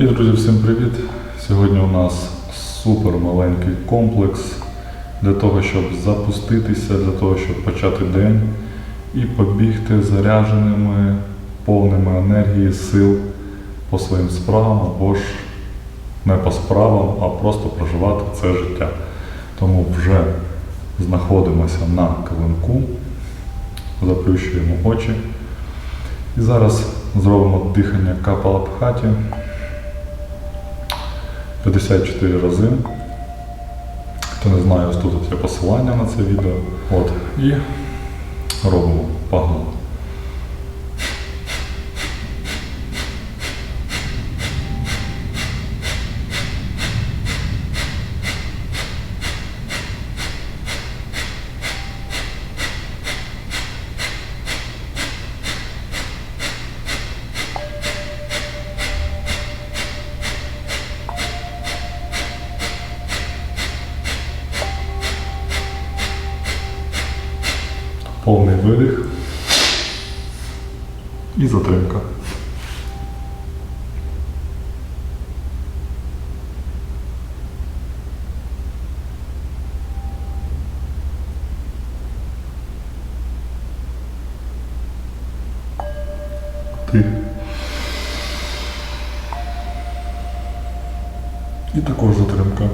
І, друзі, всім привіт! Сьогодні у нас супер маленький комплекс для того, щоб запуститися, для того, щоб почати день і побігти зарядженими, повними енергії, сил по своїм справам або ж не по справам, а просто проживати це життя. Тому вже знаходимося на килимку, заплющуємо очі. І зараз зробимо дихання капалабхаті 54 рази. Хто не знає, ось тут є посилання на це відео. От. І робимо. Погнали. Повний видих. І затримка. Ти. І також затримка.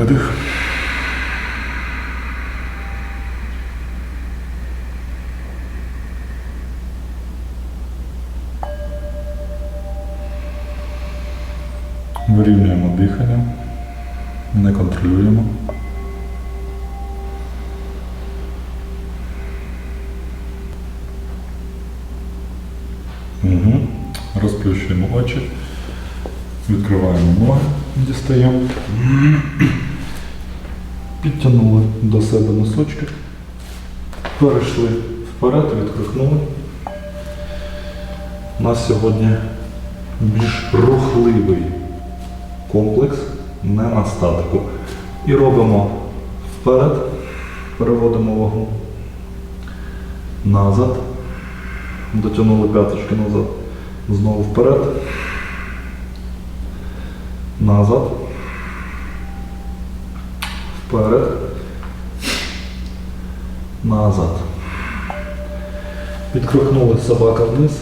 Видих. Вирівнюємо дихання, не контролюємо. Угу. Розплющуємо очі, відкриваємо ноги, дістаємо. Підтягнули до себе носочки, перейшли вперед, відкрикнули. У нас сьогодні більш рухливий комплекс, не на статику. І робимо вперед, переводимо вагу назад, дотягнули п'яточки назад, знову вперед, назад вперед, назад. Підкрикнули собака вниз,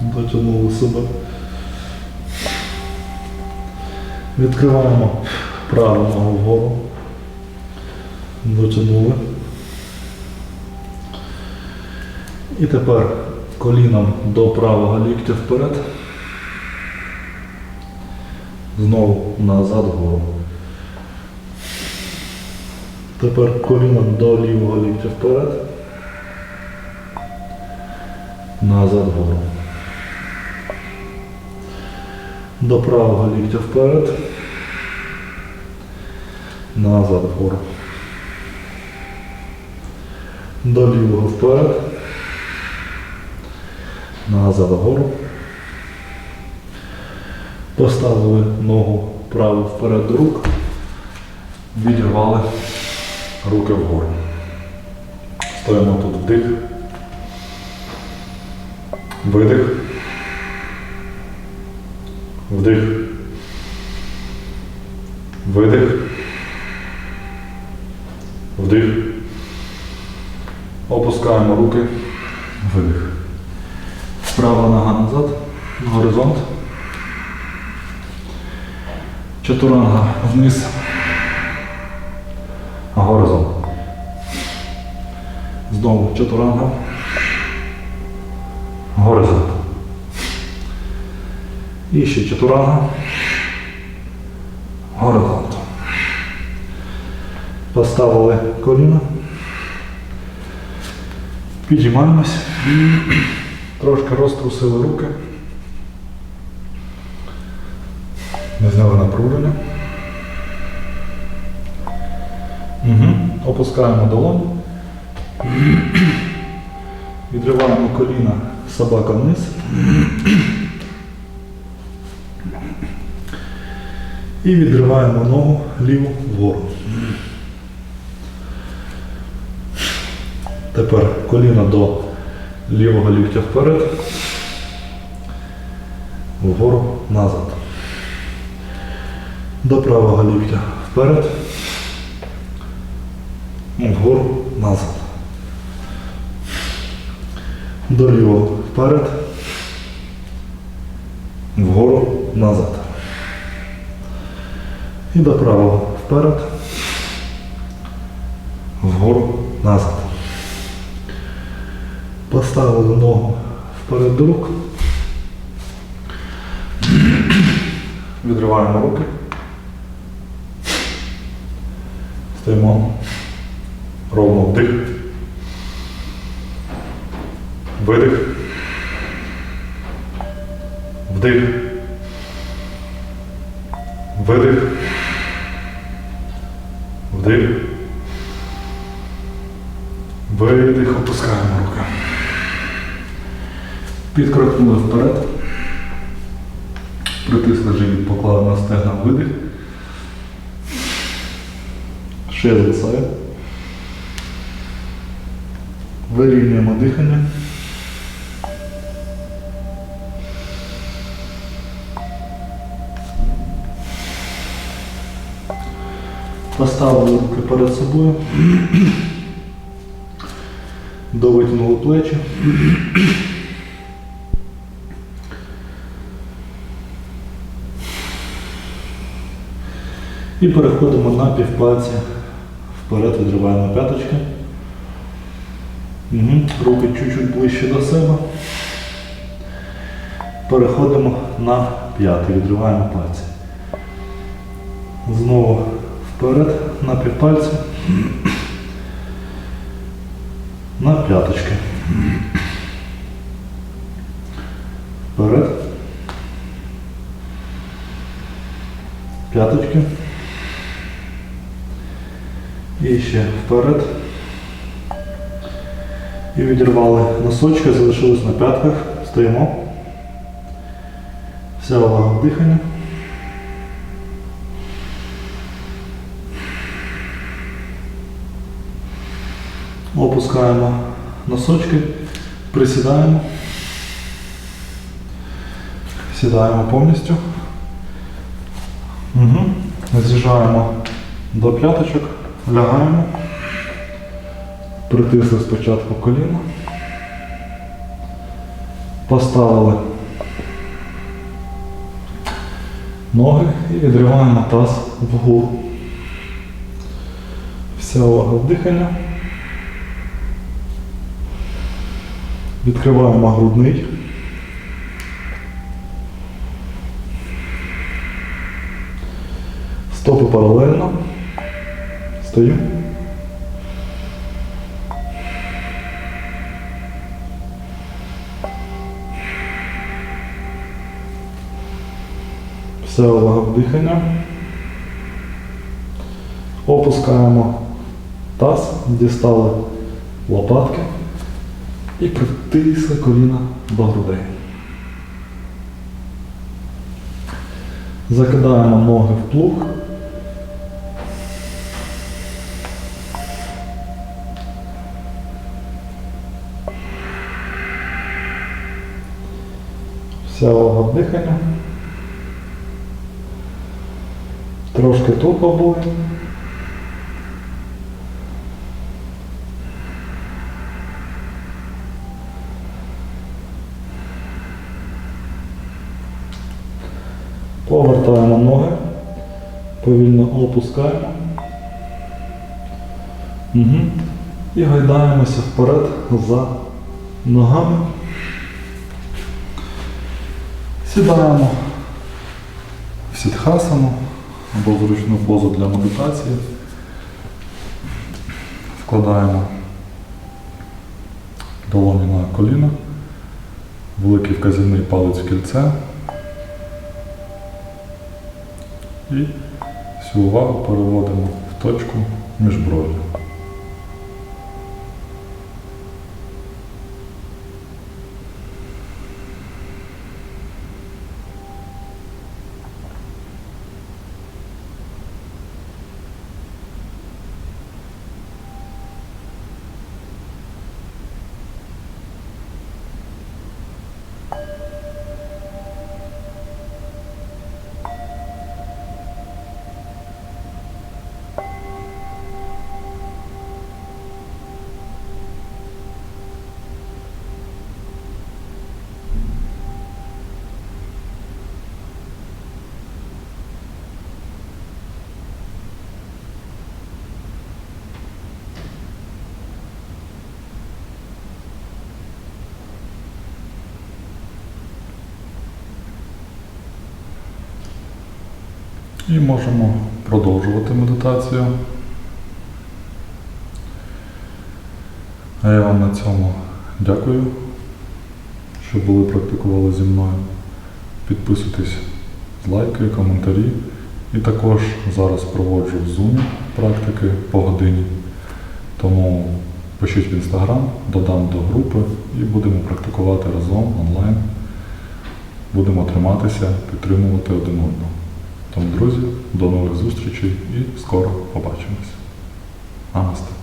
дотягнули себе. Відкриваємо праву ногу вгору, дотягнули. І тепер коліном до правого ліктя вперед. Знову назад вгору. Тепер коліном до лівого ліктя вперед. Назад вгору. До правого ліктя вперед. Назад вгору. До лівого вперед. Назад вгору. Поставили ногу праву вперед рук. Відірвали руки вгору. Стоїмо тут вдих. Видих. Вдих. Видих. Вдих. Опускаємо руки. Видих. Права нога назад. на Горизонт. Чатуранга вниз. Знову чатуранга. Горизонт. І ще чатуранга. Горизонт. Поставили коліна. Підіймаємось. Трошки розтрусили руки. Не зняли напруження. Угу. Опускаємо долонь. Відриваємо коліна собака вниз. І відриваємо ногу ліву вгору. Тепер коліно до лівого ліктя вперед, вгору назад. До правого ліктя вперед, вгору назад. До лівого вперед, вгору назад. І до правого вперед, вгору назад. Поставили ногу вперед до рук. Відриваємо руки. Стоїмо. Ровно вдих. Видих. Вдих. Видих. Вдих. Видих. Опускаємо руки. Підкрикнули вперед. Притисли живіт, поклали на стегна видих. Ще звисає. Вирівнюємо дихання. Поставили руки перед собою. Довитягнули плечі. І переходимо на півпальці. Вперед відриваємо п'яточки. Угу. Руки чуть-чуть ближче до себе. Переходимо на п'ятий, відриваємо пальці. Знову вперед на півпальці. На п'яточки. Вперед. П'яточки. І ще вперед. І відірвали носочки, залишились на п'ятках. Стоїмо. Вся увага дихання. Опускаємо носочки, присідаємо. Сідаємо повністю. Угу. З'їжджаємо до п'яточок, лягаємо. Притисли спочатку коліно. Поставили ноги і відриваємо таз вгору. Вся увага в дихання. Відкриваємо грудний. Стопи паралельно. Стою. Вся увага в дихання. Опускаємо таз, дістали лопатки і притисли коліна до грудей. Закидаємо ноги в плуг. Вся увага дихання. Трошки тут побули. Ноги, повільно опускаємо. Угу. І гайдаємося вперед за ногами. Сідаємо в сідхасану або зручну позу для медитації. Вкладаємо долоні на коліна, великий вказівний палець в кільце. І всю увагу переводимо в точку між бров'ю. І можемо продовжувати медитацію. А я вам на цьому дякую, що були практикували зі мною. Підписуйтесь, лайки, коментарі. І також зараз проводжу в Zoom практики по годині. Тому пишіть в інстаграм, додам до групи і будемо практикувати разом онлайн. Будемо триматися, підтримувати один одного. Тому, друзі, до нових зустрічей і скоро побачимось. Намасте.